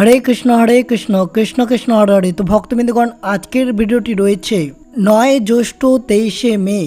হরে কৃষ্ণ হরে কৃষ্ণ কৃষ্ণ কৃষ্ণ হরে হরে। তো ভক্তবৃন্দগণ আজকের ভিডিওটি রয়েছে নয় জ্যৈষ্ঠ তেইশে মে।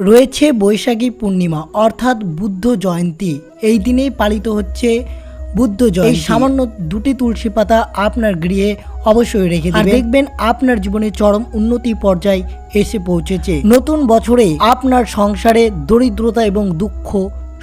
রয়েছে বৈশাখী পূর্ণিমা অর্থাৎ বুদ্ধ জয়ন্তী। এই দিনেই পালিত হচ্ছে বুদ্ধ এই সামান্য দুটি তুলসী পাতা আপনার গৃহে অবশ্যই রেখে দেবেন। দেখবেন আপনার জীবনে চরম উন্নতি পর্যায়ে এসে পৌঁছেছে। নতুন বছরে আপনার সংসারে দরিদ্রতা এবং দুঃখ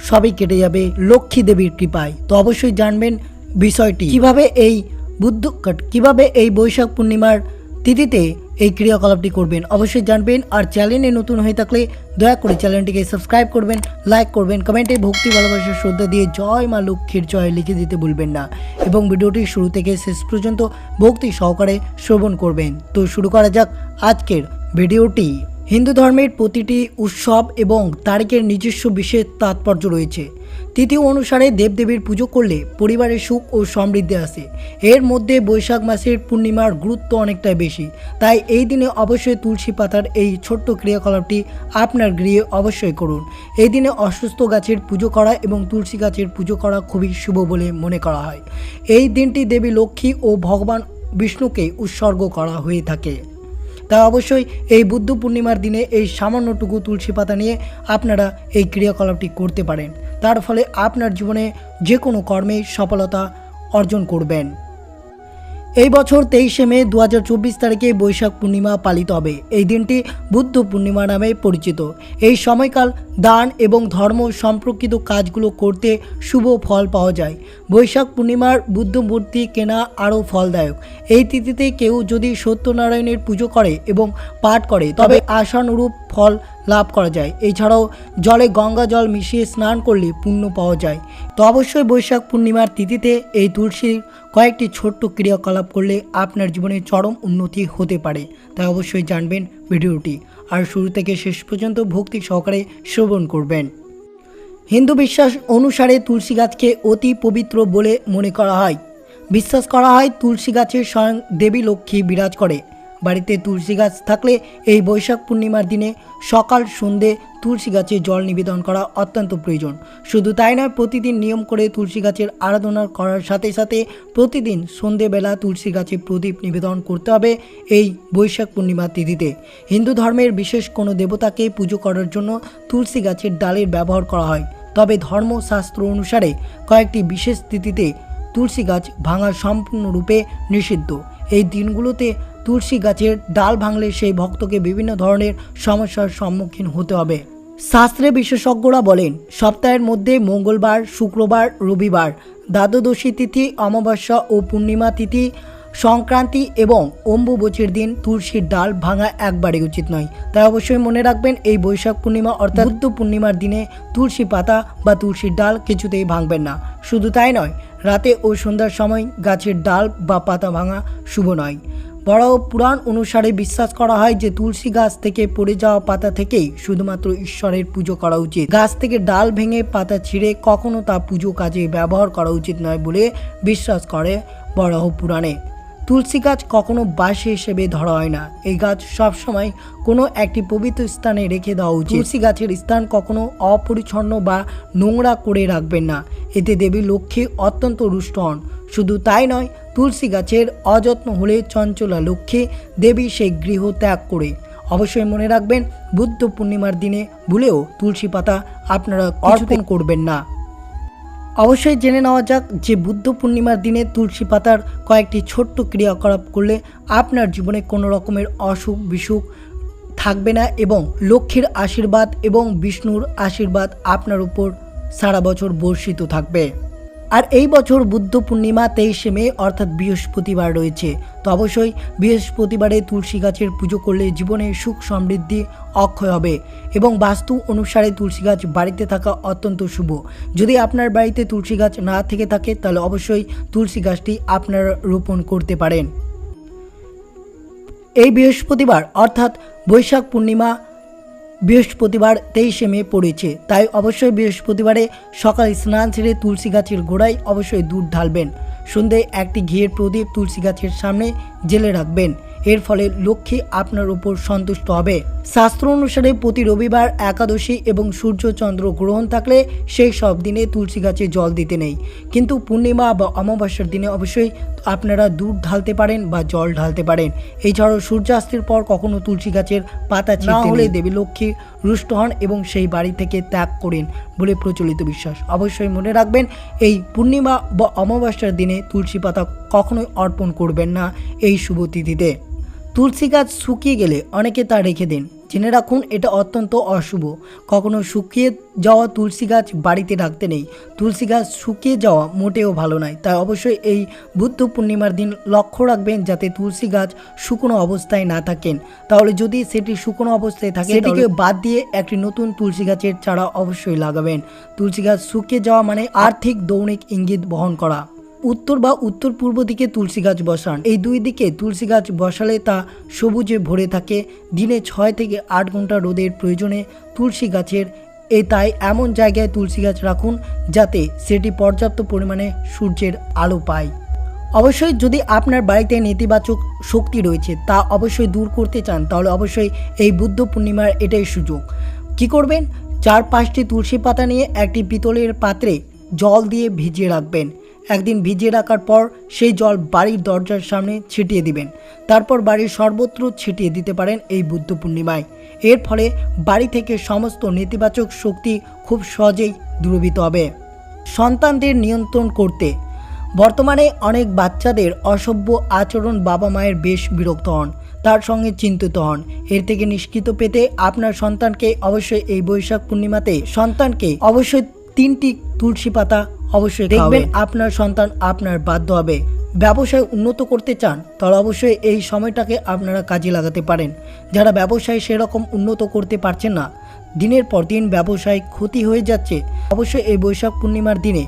সবই কেটে যাবে লক্ষ্মী দেবীর কৃপায়। তো অবশ্যই জানবেন বিষয়টি। কীভাবে এই বুদ্ধ কীভাবে এই বৈশাখ পূর্ণিমার তিথিতে এই ক্রিয়াকলাপটি করবেন? অবশ্যই জানবেন আর চ্যানেলে নতুন হয়ে থাকলে দয়া করে চ্যানেলটিকে সাবস্ক্রাইব করবেন, লাইক করবেন, কমেন্টে ভক্তি, ভালোবাসা, শ্রদ্ধা দিয়ে জয় মা লক্ষ্মীর জয় লিখে দিতে ভুলবেন না এবং ভিডিওটি শুরু থেকে শেষ পর্যন্ত ভক্তি সহকারে শ্রবণ করবেন। তো শুরু করা যাক আজকের ভিডিওটি। হিন্দু ধর্মের প্রতিটি উৎসব এবং তারিখের নিজস্ব বিশেষ তাৎপর্য রয়েছে। তিথি অনুসারে দেবদেবীর পুজো করলে পরিবারের সুখ ও সমৃদ্ধি আসে। এর মধ্যে বৈশাখ মাসের পূর্ণিমার গুরুত্ব অনেকটাই বেশি। তাই এই দিনে অবশ্যই তুলসী পাতার এই ছোট্ট ক্রিয়াকলাপটি আপনার গৃহে অবশ্যই করুন। এই দিনে অসুস্থ গাছের পুজো করা এবং তুলসী গাছের পুজো করা খুবই শুভ বলে মনে করা হয়। এই দিনটি দেবী লক্ষ্মী ও ভগবান বিষ্ণুকে উৎসর্গ করা হয়ে থাকে। তাই অবশ্যই এই বুদ্ধ পূর্ণিমার দিনে এই সামান্যটুকু তুলসী পাতা নিয়ে আপনারা এই ক্রিয়াকলাপটি করতে পারেন। তার ফলে আপনার জীবনে যে কোনো কর্মে সফলতা অর্জন করবেন। এই বছর তেইশে মে দু তারিখে বৈশাখ পূর্ণিমা পালিত হবে। এই দিনটি বুদ্ধ পূর্ণিমা নামে পরিচিত। এই সময়কাল দান এবং ধর্ম সম্পর্কিত কাজগুলো করতে শুভ ফল পাওয়া যায়। বৈশাখ পূর্ণিমার বুদ্ধ মূর্তি কেনা আরও ফলদায়ক। এই তিথিতে কেউ যদি সত্যনারায়ণের পুজো করে এবং পাঠ করে, তবে আশানুরূপ ফল লাভ করা যায়। এছাড়াও জলে গঙ্গা জল মিশিয়ে স্নান করলে পুণ্য পাওয়া যায়। তো অবশ্যই বৈশাখ পূর্ণিমার তিথিতে এই তুলসীর কয়েকটি ছোট্ট ক্রিয়াকলাপ করলে আপনার জীবনে চরম উন্নতি হতে পারে। তাই অবশ্যই জানবেন ভিডিওটি। আর শুরু থেকে শেষ পর্যন্ত ভক্তি সহকারে শ্রবণ করবেন। হিন্দু বিশ্বাস অনুসারে তুলসী গাছকে অতি পবিত্র বলে মনে করা হয়। বিশ্বাস করা হয় তুলসী গাছে স্বয়ং দেবী লক্ষ্মী বিরাজ করে। বাড়িতে তুলসী গাছ থাকলে এই বৈশাখ পূর্ণিমার দিনে সকাল, সন্ধে তুলসী গাছে জল নিবেদন করা অত্যন্ত প্রয়োজন। শুধু তাই নয়, প্রতিদিন নিয়ম করে তুলসী গাছের আরাধনা করার সাথে সাথে প্রতিদিন সন্ধেবেলা তুলসী গাছে প্রদীপ নিবেদন করতে হবে এই বৈশাখ পূর্ণিমার তিথিতে। হিন্দু ধর্মের বিশেষ কোনো দেবতাকে পুজো করার জন্য তুলসী গাছের ডালের ব্যবহার করা হয়। তবে ধর্মশাস্ত্র অনুসারে কয়েকটি বিশেষ তিথিতে তুলসী গাছ ভাঙা সম্পূর্ণরূপে নিষিদ্ধ। এই দিনগুলোতে তুলসী গাছের ডাল ভাঙলে সেই ভক্তকে বিভিন্ন ধরনের সমস্যার সম্মুখীন হতে হবে। শাস্ত্রে বিশেষজ্ঞরা বলেন, সপ্তাহের মধ্যে মঙ্গলবার, শুক্রবার, রবিবার, দ্বাদশী তিথি, অমাবস্যা ও পূর্ণিমা তিথি, সংক্রান্তি এবং অম্বুবচীর দিন তুলসীর ডাল ভাঙা একবারে উচিত নয়। তাই অবশ্যই মনে রাখবেন, এই বৈশাখ পূর্ণিমা অর্থাৎ বুদ্ধ পূর্ণিমার দিনে তুলসী পাতা বা তুলসীর ডাল কিছুতেই ভাঙবেন না। শুধু তাই নয়, রাতে ও সন্ধ্যার সময় গাছের ডাল বা পাতা ভাঙা শুভ নয়। বড় পুরাণ অনুসারে বিশ্বাস করা হয় যে তুলসী গাছ থেকে পড়ে যাওয়া পাতা থেকেই শুধুমাত্র ঈশ্বরের পুজো করা উচিত। গাছ থেকে ডাল ভেঙে পাতা ছিঁড়ে কখনো তা পুজো কাজে ব্যবহার করা উচিত নয় বলে বিশ্বাস করে বরাহ পুরাণে। তুলসী গাছ কখনো বাসি হিসেবে ধরা হয় না। এই গাছ সবসময় কোনো একটি পবিত্র স্থানে রেখে দেওয়া উচিত। তুলসী গাছের স্থান কখনো অপরিচ্ছন্ন বা নোংরা করে রাখবেন না। এতে দেবী লক্ষ্মী অত্যন্ত রুষ্ট হন। শুধু তাই নয় তুলসী গাছের অযত্ন হলে চঞ্চলা লক্ষ্মী দেবী সেই গৃহ ত্যাগ করে। অবশ্যই মনে রাখবেন বুদ্ধ পূর্ণিমার দিনে ভুলেও তুলসী পাতা আপনারা অর্পণ করবেন না। অবশ্যই জেনে নেওয়া যাক যে বুদ্ধ পূর্ণিমার দিনে তুলসী পাতার কয়েকটি ছোট্ট ক্রিয়াকলাপ করলে আপনার জীবনে কোনো রকমের অসুখ বিসুখ থাকবে না এবং লক্ষ্মীর আশীর্বাদ এবং বিষ্ণুর আশীর্বাদ আপনার উপর সারা বছর বর্ষিত থাকবে। আর এই বছর বুদ্ধ পূর্ণিমা তেইশে মে, অর্থাৎ বৃহস্পতিবার রয়েছে। তো অবশ্যই বৃহস্পতিবারে তুলসী গাছের পুজো করলে জীবনে সুখ সমৃদ্ধি, অক্ষয় হবে এবং বাস্তু অনুসারে তুলসী গাছ বাড়িতে থাকা অত্যন্ত শুভ। যদি আপনার বাড়িতে তুলসী গাছ না থেকে থাকে, তাহলে অবশ্যই তুলসী গাছটি আপনারা রোপণ করতে পারেন। এই বৃহস্পতিবার, অর্থাৎ বৈশাখ পূর্ণিমা বৃহস্পতিবার তেইশে মে পড়েছে। তাই অবশ্যই বৃহস্পতিবারে সকাল স্নান সেরে তুলসী গাছের গোড়ায় অবশ্যই দুধ ঢালবেন। সন্ধ্যে একটি ঘিয়ের প্রদীপ তুলসী গাছের সামনে জেলে রাখবেন। এর ফলে লক্ষ্মী আপনার উপর সন্তুষ্ট হবে। শাস্ত্র অনুসারে প্রতি রবিবার একাদশী এবং সূর্যচন্দ্র গ্রহণ থাকলে সেই সব দিনে তুলসী গাছে জল দিতে নেই। কিন্তু পূর্ণিমা বা অমাবস্যার দিনে অবশ্যই আপনারা দুধ ঢালতে পারেন বা জল ঢালতে পারেন। এছাড়াও সূর্যাস্তের পর কখনো তুলসী গাছের পাতা না হলে দেবী লক্ষ্মী রুষ্ট হন এবং সেই বাড়ি থেকে ত্যাগ করেন বলে প্রচলিত বিশ্বাস। অবশ্যই মনে রাখবেন এই পূর্ণিমা বা অমাবস্যার দিনে তুলসী পাতা কখনোই অর্পণ করবেন না এই শুভ তিথিতে। তুলসী গাছ শুকিয়ে গেলে অনেকে তা রেখে দিন। জেনে রাখুন এটা অত্যন্ত অশুভ। কখনো শুকিয়ে যাওয়া তুলসী গাছ বাড়িতে রাখতে নেই। তুলসী গাছ শুকিয়ে যাওয়া মোটেও ভালো নয়। তাই অবশ্যই এই বুদ্ধ পূর্ণিমার দিন লক্ষ্য রাখবেন যাতে তুলসী গাছ শুকনো অবস্থায় না থাকেন। তাহলে যদি সেটি শুকনো অবস্থায় থাকে সেটিকে বাদ দিয়ে একটি নতুন তুলসী গাছের চারা অবশ্যই লাগাবেন। তুলসী গাছ শুকিয়ে যাওয়া মানে আর্থিক দৌনিক ইঙ্গিত বহন করা। উত্তর বা উত্তর পূর্ব দিকে তুলসী গাছ বসান। এই দুই দিকে তুলসী গাছ বসালে তা সবুজে ভরে থাকে। দিনে ছয় থেকে আট ঘণ্টা রোদের প্রয়োজনে তুলসী গাছের এ তাই এমন জায়গায় তুলসী গাছ রাখুন যাতে সেটি পর্যাপ্ত পরিমাণে সূর্যের আলো পায়। অবশ্যই যদি আপনার বাড়িতে নেতিবাচক শক্তি রয়েছে তা অবশ্যই দূর করতে চান, তাহলে অবশ্যই এই বুদ্ধ পূর্ণিমার এটাই সুযোগ। কি করবেন? চার পাঁচটি তুলসী পাতা নিয়ে একটি পিতলের পাত্রে জল দিয়ে ভিজিয়ে রাখবেন। একদিন ভিজিয়ে রাখার পর সেই জল বাড়ির দরজার সামনে ছিটিয়ে দিবেন। তারপর বাড়ির সর্বত্র ছিটিয়ে দিতে পারেন এই বুদ্ধ পূর্ণিমায়। এর ফলে বাড়ি থেকে সমস্ত নেতিবাচক শক্তি খুব সহজেই দূরীভূত হবে। সন্তানদের নিয়ন্ত্রণ করতে। বর্তমানে অনেক বাচ্চাদের অসভ্য আচরণ বাবা মায়ের বেশ বিরক্ত হন, তার সঙ্গে চিন্তিত হন। এর থেকে নিষ্কৃত পেতে আপনার সন্তানকে অবশ্যই এই বৈশাখ পূর্ণিমাতে সন্তানকে অবশ্যই তিনটি তুলসী পাতা অবশ্যই দেখবেন আপনার সন্তান আপনার বাধ্য হবে। ব্যবসায় উন্নত করতে চান তাহলে অবশ্যই এই সময়টাকে আপনারা কাজে লাগাতে পারেন। যারা ব্যবসায় সেরকম উন্নত করতে পারছেন না দিনের পর দিন ব্যবসায় ক্ষতি হয়ে যাচ্ছে অবশ্যই এই বৈশাখ পূর্ণিমার দিনে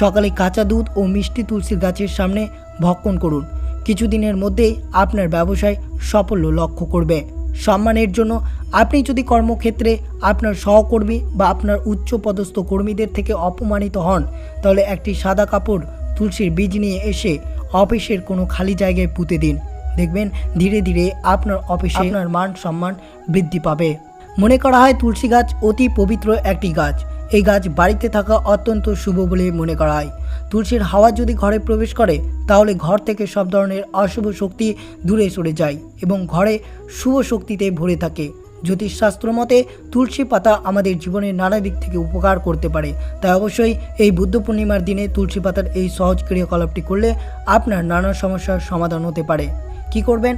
সকালে কাঁচা দুধ ও মিষ্টি তুলসীর গাছের সামনে ভক্ষণ করুন। কিছুদিনের মধ্যেই আপনার ব্যবসায় সাফল্য লক্ষ্য করবে। সম্মানের জন্য আপনি যদি কর্মক্ষেত্রে আপনার সহকর্মী বা আপনার উচ্চ পদস্থ কর্মীদের থেকে অপমানিত হন তাহলে একটি সাদা কাপড় তুলসীর বীজ নিয়ে এসে অফিসের কোনো খালি জায়গায় পুঁতে দিন। দেখবেন ধীরে ধীরে আপনার অফিসে আপনার মান সম্মান বৃদ্ধি পাবে। মনে করা হয় তুলসী গাছ অতি পবিত্র একটি গাছ। এই গাছ বাড়িতে থাকা অত্যন্ত শুভ বলে মনে করা হয়। তুলসীর হাওয়া যদি ঘরে প্রবেশ করে, তাহলে ঘর থেকে সব ধরনের অশুভ শক্তি দূরে সরে যায় এবং ঘরে শুভ শক্তিতে ভরে থাকে। জ্যোতিষশাস্ত্র মতে, তুলসী পাতা আমাদের জীবনের নানা দিক থেকে উপকার করতে পারে। তাই অবশ্যই এই বুদ্ধ পূর্ণিমার দিনে তুলসী পাতার এই সহজ ক্রিয়াকলাপটি করলে আপনার নানা সমস্যার সমাধান হতে পারে। কি করবেন?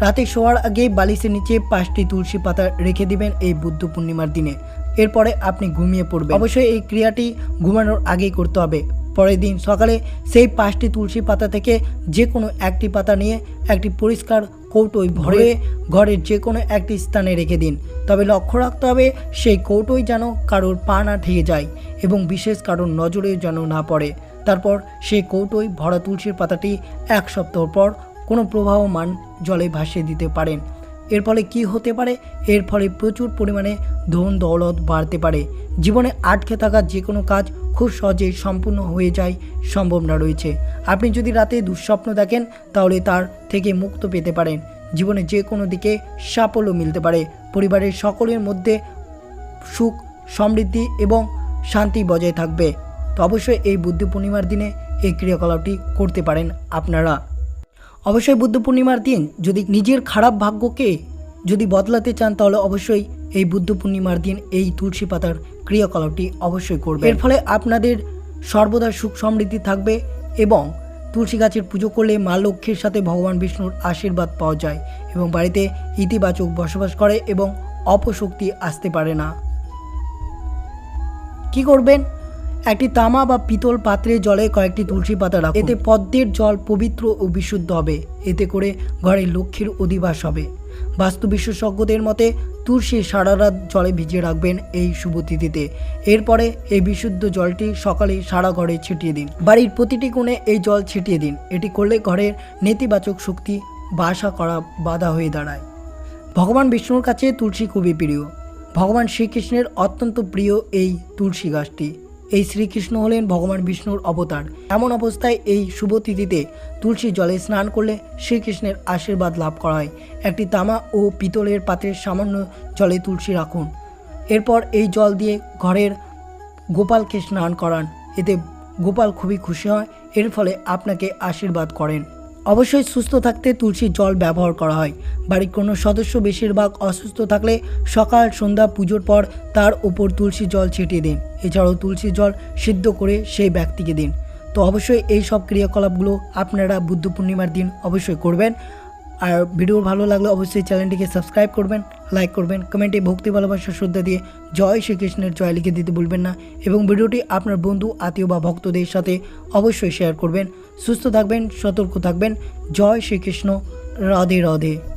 রাতে শোয়ার আগে বালিশের নিচে পাঁচটি তুলসী পাতা রেখে দিবেন এই বুদ্ধ পূর্ণিমার দিনে। এরপরে আপনি ঘুমিয়ে পড়বেন। অবশ্যই এই ক্রিয়াটি ঘুমানোর আগেই করতে হবে। পরের দিন সকালে সেই পাঁচটি তুলসী পাতা থেকে যে কোনো একটি পাতা নিয়ে একটি পরিষ্কার কৌটোয় ভরে ঘরের যে কোনো একটি স্থানে রেখে দিন। তবে লক্ষ্য রাখতে হবে সেই কৌটোই যেন কারোর পা না ঠেকে যায় এবং বিশেষ কারোর নজরে যেন না পড়ে। তারপর সেই কৌটোয় ভরা তুলসীর পাতাটি এক সপ্তাহ পর কোনো প্রবাহমান জলে ভাসিয়ে দিতে পারেন। এর ফলে কি হতে পারে? এর ফলে প্রচুর পরিমাণে ধন দৌলত বাড়তে পারে। জীবনে আটকে থাকা যে কোনো কাজ খুব সহজেই সম্পূর্ণ হয়ে যায় সম্ভাবনা রয়েছে। আপনি যদি রাতে দুঃস্বপ্ন দেখেন, তাহলে তার থেকে মুক্ত পেতে পারেন। জীবনে যে কোনো দিকে সাফল্য মিলতে পারে। পরিবারের সকলের মধ্যে সুখ, সমৃদ্ধি এবং শান্তি বজায় থাকবে। তো অবশ্যই এই বুদ্ধ পূর্ণিমার দিনে এই ক্রিয়াকলাপটি করতে পারেন আপনারা। অবশ্যই বুদ্ধ পূর্ণিমার দিন যদি নিজের খারাপ ভাগ্যকে যদি বদলাতে চান, তাহলে অবশ্যই এই বুদ্ধ পূর্ণিমার দিন এই তুলসী পাতার ক্রিয়াকলাপটি অবশ্যই করবে এর ফলে আপনাদের সর্বদা সুখ সমৃদ্ধি থাকবে এবং তুলসী গাছের পুজো করলে মা লক্ষ্মীর সাথে ভগবান বিষ্ণুর আশীর্বাদ পাওয়া যায় এবং বাড়িতে ইতিবাচক বসবাস করে এবং অপশক্তি আসতে পারে না। কি করবেন? একটি তামা বা পিতল পাত্রে জলে কয়েকটি তুলসী পাতা রাখুন। এতে পদ্মের জল পবিত্র ও বিশুদ্ধ হবে। এতে করে ঘরে লক্ষ্মীর অধিবাস হবে। বাস্তু বিশেষজ্ঞদের মতে, তুলসী সারা রাত জলে ভিজিয়ে রাখবেন এই শুভ তিথিতে। এরপরে এই বিশুদ্ধ জলটি সকালে সারা ঘরে ছিটিয়ে দিন। বাড়ির প্রতিটি কোণে এই জল ছিটিয়ে দিন। এটি করলে ঘরের নেতিবাচক শক্তি বাসা করা বাধা হয়ে দাঁড়ায়। ভগবান বিষ্ণুর কাছে তুলসী খুবই প্রিয়। ভগবান শ্রীকৃষ্ণের অত্যন্ত প্রিয় এই তুলসী গাছটি। এই শ্রীকৃষ্ণ হলেন ভগবান বিষ্ণুর অবতার। এমন অবস্থায় এই শুভ তিথিতে তুলসী জলে স্নান করলে শ্রীকৃষ্ণের আশীর্বাদ লাভ করা হয়। একটি তামা ও পিতলের পাত্রের সামান্য জলে তুলসী রাখুন। এরপর এই জল দিয়ে ঘরের গোপালকে স্নান করান। এতে গোপাল খুবই খুশি হয়। এর ফলে আপনাকে আশীর্বাদ করেন। অবশ্যই সুস্থ থাকতে তুলসীর জল ব্যবহার করা হয়। বাড়ির কোনো সদস্য বেশিরভাগ অসুস্থ থাকলে সকাল, সন্ধ্যা পুজোর পর তার ওপর তুলসী জল ছিটিয়ে দিন। এছাড়াও তুলসী জল সিদ্ধ করে সেই ব্যক্তিকে দিন। তো অবশ্যই এই সব ক্রিয়াকলাপগুলো আপনারা বুদ্ধ পূর্ণিমার দিন অবশ্যই করবেন। আর ভিডিও ভালো লাগলে অবশ্যই চ্যানেলটিকে সাবস্ক্রাইব করবেন। লাইক করবেন কমেন্টে ভক্তি, ভালোবাসা, শ্রদ্ধা দিয়ে জয় শ্রীকৃষ্ণের জয় লিখে দিতে ভুলবেন না এবং ভিডিওটি আপনার বন্ধু, আত্মীয় বা ভক্তদের সাথে অবশ্যই শেয়ার করবেন। সুস্থ থাকবেন, সতর্ক থাকবেন। জয় শ্রীকৃষ্ণ, রাধে রাধে।